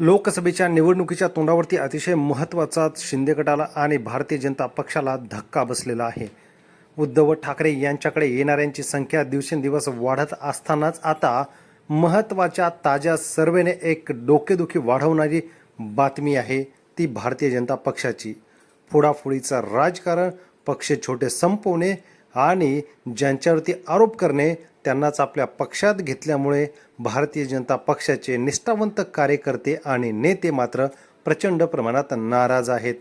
लोकसभेच्या निवडणुकीच्या तोंडावरती अतिशय महत्त्वाचा शिंदे गटाला आणि भारतीय जनता पक्षाला धक्का बसलेला आहे. उद्धव ठाकरे यांच्याकडे येणाऱ्यांची संख्या दिवसेंदिवस वाढत असतानाच आता महत्त्वाच्या ताज्या सर्वेने एक डोकेदुखी वाढवणारी बातमी आहे ती भारतीय जनता पक्षाची. फोडाफोडीचं राजकारण पक्ष छोटे संपवणे आणि ज्यांच्यावरती आरोप करणे त्यांनाच आपल्या पक्षात घेतल्यामुळे भारतीय जनता पक्षाचे निष्ठावंत कार्यकर्ते आणि नेते मात्र प्रचंड प्रमाणात नाराज आहेत.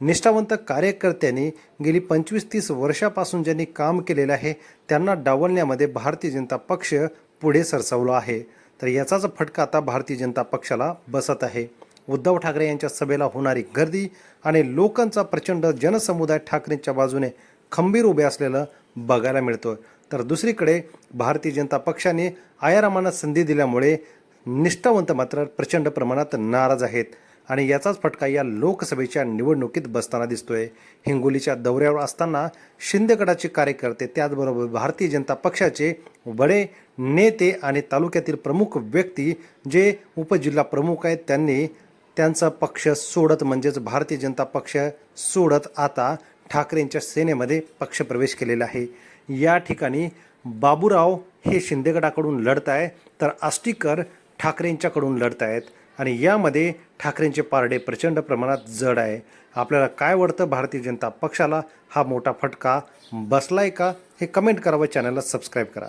निष्ठावंत कार्यकर्त्यांनी गेली पंचवीस तीस वर्षापासून ज्यांनी काम केलेलं आहे त्यांना डावलण्यामध्ये भारतीय जनता पक्ष पुढे सरसावला आहे. तर याचाच फटका आता भारतीय जनता पक्षाला बसत आहे. उद्धव ठाकरे यांच्या सभेला होणारी गर्दी आणि लोकांचा प्रचंड जनसमुदाय ठाकरेंच्या बाजूने खंबीर उभे असलेलं बघायला मिळतोय. तर दुसरीकडे भारतीय जनता पक्षाने आयारामांना संधी दिल्यामुळे निष्ठावंत मात्र प्रचंड प्रमाणात नाराज आहेत. आणि याचाच फटका या लोकसभेच्या निवडणुकीत बसताना दिसतोय. हिंगोलीच्या दौऱ्यावर असताना शिंदेगडाचे कार्यकर्ते त्याचबरोबर भारतीय जनता पक्षाचे बडे नेते आणि तालुक्यातील प्रमुख व्यक्ती जे उपजिल्हा प्रमुख आहेत त्यांनी त्यांचा पक्ष सोडत म्हणजेच भारतीय जनता पक्ष सोडत आता ठाकरेंच्या सेनेमध्ये पक्षप्रवेश केलेला आहे. या ठिकाणी बाबूराव हे शिंदेगडाकडून लढत आहे तर आष्टीकर ठाकरेंच्याकडून लढत आहेत आणि यामध्ये ठाकरेंचे पारडे प्रचंड प्रमाणात जड आहे. आपल्याला काय वाटतं भारतीय जनता पक्षाला? हा मोठा फटका बसलाय का? हे कमेंट करा व चॅनलला सबस्क्राईब करा.